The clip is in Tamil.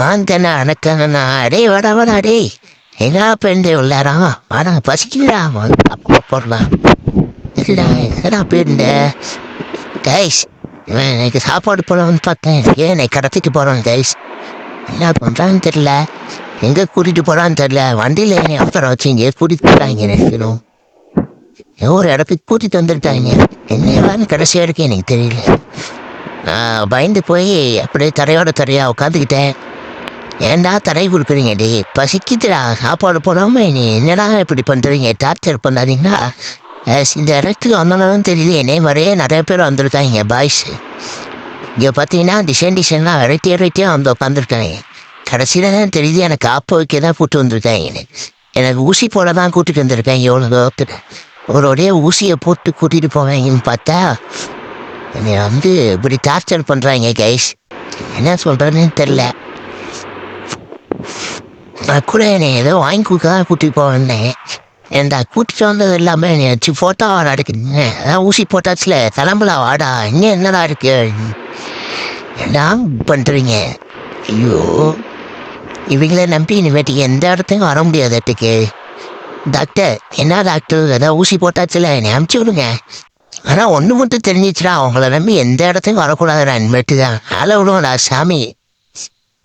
வாங்கண்ணா அணக்கண்ணா டேய் வட வட டேய் என்ன பெண்டு உள்ளாரா? வாடா பசிக்குதுடா. அப்பா போடலாம் இல்லை என்னடா பெண்டு கைஸ் இவன் எனக்கு சாப்பாடு போடலாம்னு பார்த்தேன். ஏன் என்னை கடத்திட்டு போகிறான் கைஸ் என்ன பண்ணுறான்னு தெரில எங்கே கூட்டிகிட்டு போகிறான்னு தெரில வண்டியில் என்னை அப்புறம் வச்சு இங்கே கூட்டிகிட்டு போகிறாங்க எனக்கு ஒரு இடத்துக்கு கூட்டிகிட்டு வந்துட்டாங்க. என்ன கடைசி வரைக்கும் எனக்கு தெரியல. நான் பயந்து போய் அப்படியே தரையோட தரையாக உட்காந்துக்கிட்டேன். ஏன்டா தடை கொடுக்குறீங்க? டி பசிக்குதுடா. சாப்பாடு போடாமல் நீ என்னடா இப்படி பண்ணுறீங்க டார்ச்சர் பண்ணாதீங்களா? இந்த இடத்துக்கு வந்தாலும் தெரியல என்னை வரையே நிறைய பேர் வந்திருக்காங்க பாய்ஸ் இங்கே பார்த்தீங்கன்னா டிசைன் டிசைன்லாம் வெரைட்டி வெரைட்டியாக வந்து உட்காந்துருக்காங்க கடைசியில் தான் தெரியுது எனக்கு ஆப்போ வைக்க தான் கூட்டு வந்திருக்காங்க. எனக்கு ஊசி போட தான் கூட்டிட்டு வந்திருக்காங்க எவ்வளோ தூரத்துக்கு. ஒரு ஒரே ஊசியை போட்டு கூட்டிகிட்டு போவாங்கன்னு பார்த்தா என்னை வந்து இப்படி டார்ச்சர் பண்ணுறாங்க கைஸ் என்ன சொல்கிறதுன்னு தெரில கூட என்னை ஏதோ வாங்கி கொடுக்க தான் கூட்டிட்டு போவேன்னேன் ஏன்டா கூட்டிட்டு வந்தது இல்லாமல் என்னை வச்சு ஃபோட்டோ எடுக்குங்க அதான் ஊசி போட்டாச்சுல கிளம்பல வாடா இங்கே என்னடா இருக்கு? என்ன பண்ணுறீங்க ஐயோ இவங்கள நம்பி இனிமேட்டுக்கு எந்த இடத்துக்கும் வர முடியாதட்டுக்கு டாக்டர் என்ன டாக்டர்? ஏதாவது ஊசி போட்டாச்சுல என்னை அமுச்சு விடுங்க. ஆனால் ஒன்று மட்டும் தெரிஞ்சிச்சுடா அவங்கள நம்பி எந்த இடத்துக்கும் வரக்கூடாதுடா இனிமேட்டு தான் ஆளை விடுவோம்டா சாமி.